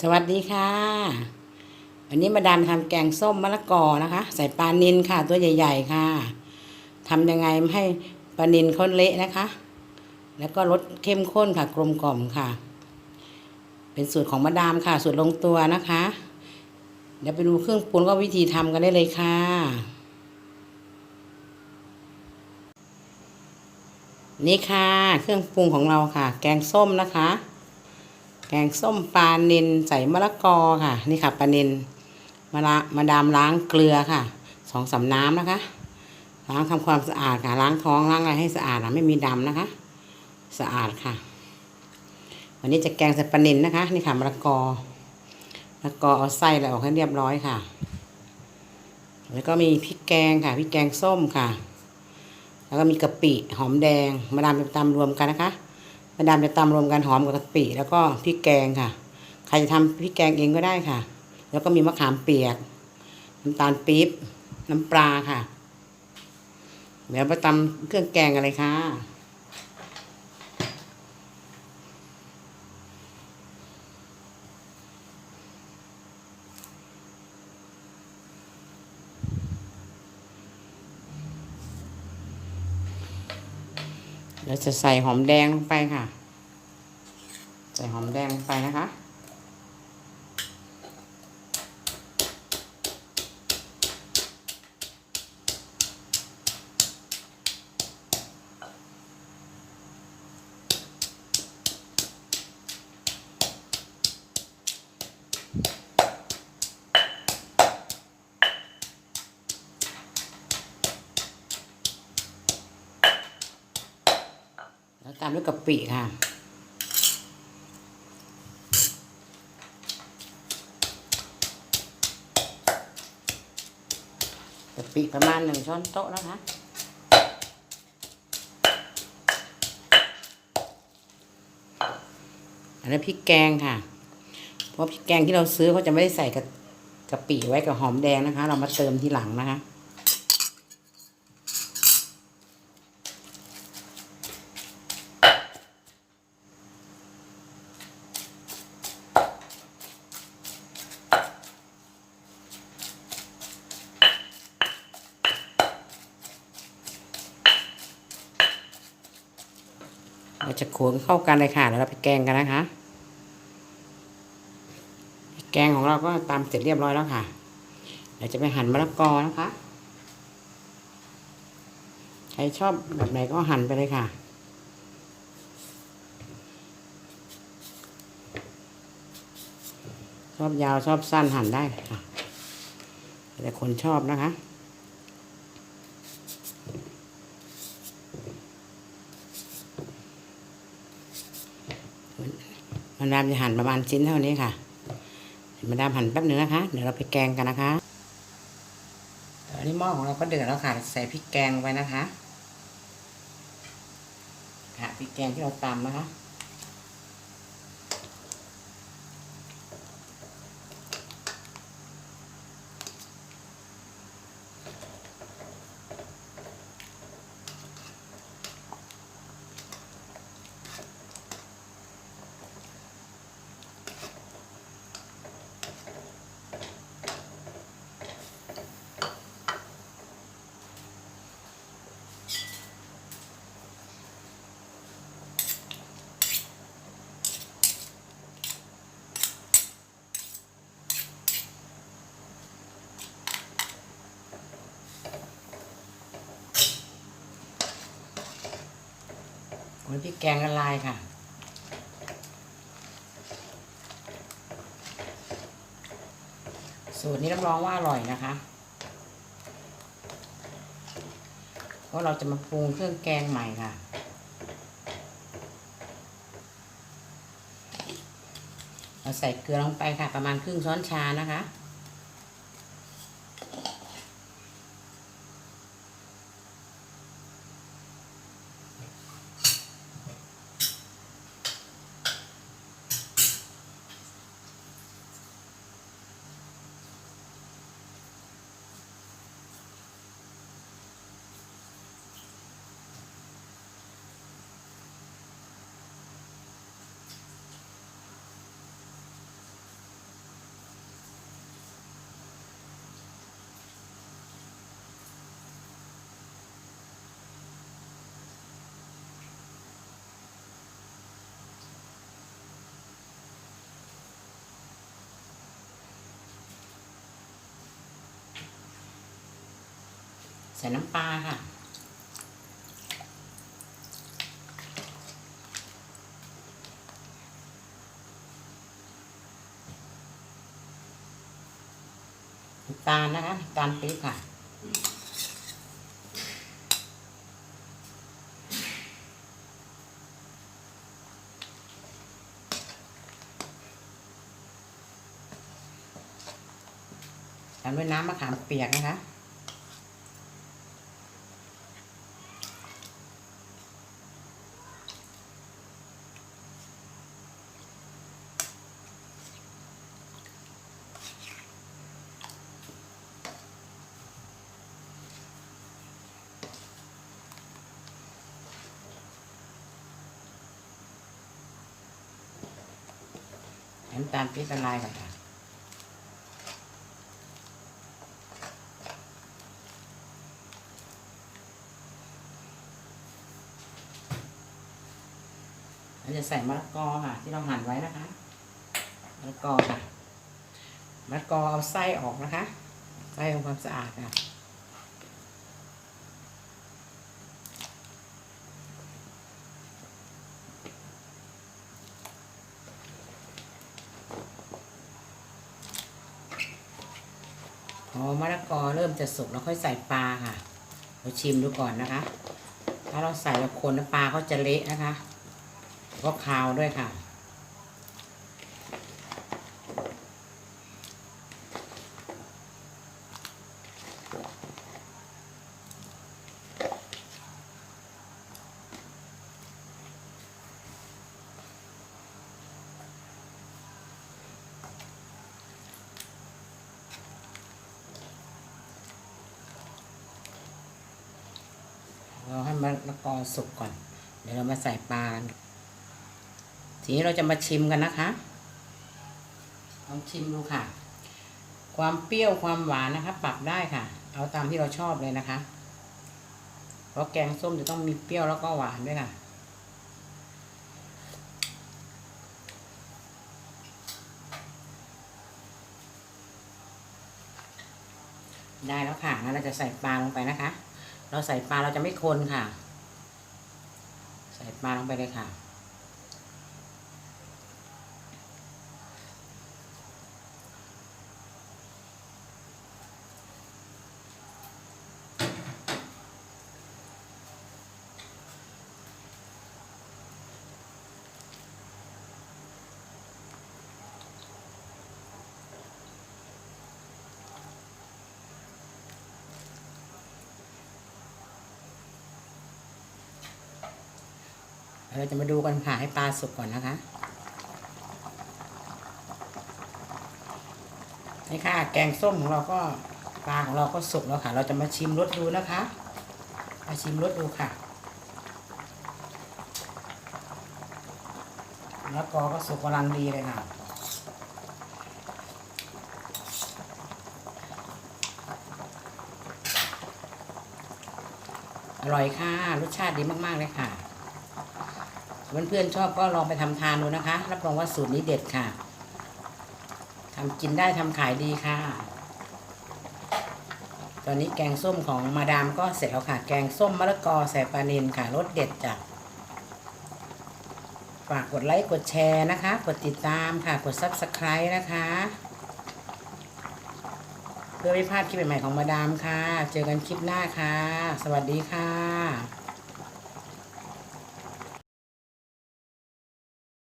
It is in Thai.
สวัสดีค่ะ วันนี้มาดามทำแกงส้มมะละกอนะคะ ใส่ปลานินค่ะ ตัวใหญ่ ๆ ค่ะทำยังไงไม่ให้ปลานินเขาเละนะคะ แล้วก็รสเข้มข้นค่ะ กลมกล่อมค่ะ เป็นสูตรของมาดามค่ะ สูตรลงตัวนะคะ เดี๋ยวไปดูเครื่องปรุงก็วิธีทำกันได้เลยค่ะนี่ค่ะ เครื่องปรุงของเราค่ะ แกงส้มนะคะ แกงส้มปลาเนินใส่มะละกอค่ะ นี่ค่ะปลาเนินมาละมาดามล้างเกลือค่ะสองสามน้ำนะคะ ล้างทำความสะอาดค่ะ ล้างท้องล้างอะไรให้สะอาดนะไม่มีดำนะคะ สะอาดค่ะ วันนี้จะแกงใส่ปลาเนินนะคะ นี่ค่ะมะละกอมะละกอเอาไส้อะไรออกให้เรียบร้อยค่ะ แล้วก็มีพริกแกงค่ะพริกแกงส้มค่ะ แล้วก็มีกะปิหอมแดงมาดามจะตำรวมกันนะคะ มาดามจะตำรวมกันหอมกับกะปิแล้วก็พริกแกงค่ะ ใครจะทำพริกแกงเองก็ได้ค่ะ แล้วก็มีมะขามเปียก น้ำตาลปี๊บ น้ำปลาค่ะ เดี๋ยวมาตำเครื่องแกงกันเลยค่ะ เราจะใส่หอมแดงลงไปค่ะ ใส่หอมแดงลงไปนะคะ ตามด้วยกะปิค่ะ กะปิประมาณหนึ่งช้อนโต๊ะนะคะอันนี้พริกแกงค่ะ เพราะพริกแกงที่เราซื้อเขาจะไม่ได้ใส่กะกะปิไว้กับหอมแดงนะคะ เรามาเติมทีหลังนะคะ เราจะโขลกเข้ากันเลยค่ะแล้วเราไปแกงกันนะคะ แกงของเราก็ตามเสร็จเรียบร้อยแล้วค่ะเดี๋ยวจะไปหั่นมะละกอนะคะใครชอบแบบไหนก็หั่นไปเลยค่ะ ชอบยาวชอบสั้นหั่นได้ค่ะแต่คนชอบนะคะ มาดามจะหั่นประมาณชิ้นเท่านี้ค่ะมาดามหั่นแป๊บหนึ่งนะคะ เดี๋ยวเราไปแกงกันนะคะอันนี้หม้อของเราก็เดือดแล้วค่ะ ใส่พริกแกงไปนะคะค่ะพริกแกงที่เราตำนะคะ โอ้ยพริกแกงละลายค่ะ สูตรนี้รับรองว่าอร่อยนะคะ เพราะเราจะมาปรุงเครื่องแกงใหม่ค่ะเราใส่เกลือลงไปค่ะ ประมาณครึ่งช้อนชานะคะ ส่น้ำปลาค่ะ ตาลนะคะตาลปี๊บค่ะตามด้วยน้ำมะขามเปียกนะคะ น้ำตาลปี๊บละลายก่อนค่ะเราจะใส่มะละกอค่ะ ที่เราหั่นไว้นะคะมะละกอค่ะมะละกอเอาไส้ออกนะคะไส้ทำความสะอาดค่ะ อ๋อมะละกอเริ่มจะสุกแล้วค่อยใส่ปลาค่ะ เราชิมดูก่อนนะคะ ถ้าเราใส่แล้วคนน้ำปลาก็จะเละนะคะ ก็คาวด้วยค่ะ ให้มะละกอสุกก่อน เดี๋ยวเรามาใส่ปลาทีนี้เราจะมาชิมกันนะคะลองชิมดูค่ะ ความเปรี้ยวความหวานนะคะ ปรับได้ค่ะ เอาตามที่เราชอบเลยนะคะ เพราะแกงส้มจะต้องมีเปรี้ยวแล้วก็หวานด้วยค่ะได้แล้วค่ะงั้นเราจะใส่ปลาลงไปนะคะ เราใส่ปลาเราจะไม่คนค่ะ ใส่ปลาลงไปเลยค่ะ เราจะมาดูกันค่ะให้ปลาสุกก่อนนะคะนี่ค่ะ แกงส้มของเราก็ปลาของเราก็สุกแล้วค่ะ เราจะมาชิมรสดูนะคะ มาชิมรสดูค่ะแล้วก็ก็สุกกำลังดีเลยค่ะอร่อยค่ะ รสชาติดีมาก ๆ เลยค่ะ เพื่อนๆชอบก็ลองไปทำทานดูนะคะ รับรองว่าสูตรนี้เด็ดค่ะทำกินได้ทำขายดีค่ะ ตอนนี้แกงส้มของมาดามก็เสร็จแล้วค่ะ แกงส้มมะละกอใส่ปลาเนนค่ะรสเด็ดจ้ะฝากกดไลค์กดแชร์นะคะ กดติดตามค่ะ กด subscribe นะคะ เพื่อไม่พลาดคลิปใหม่ๆของมาดามค่ะ เจอกันคลิปหน้าค่ะ สวัสดีค่ะ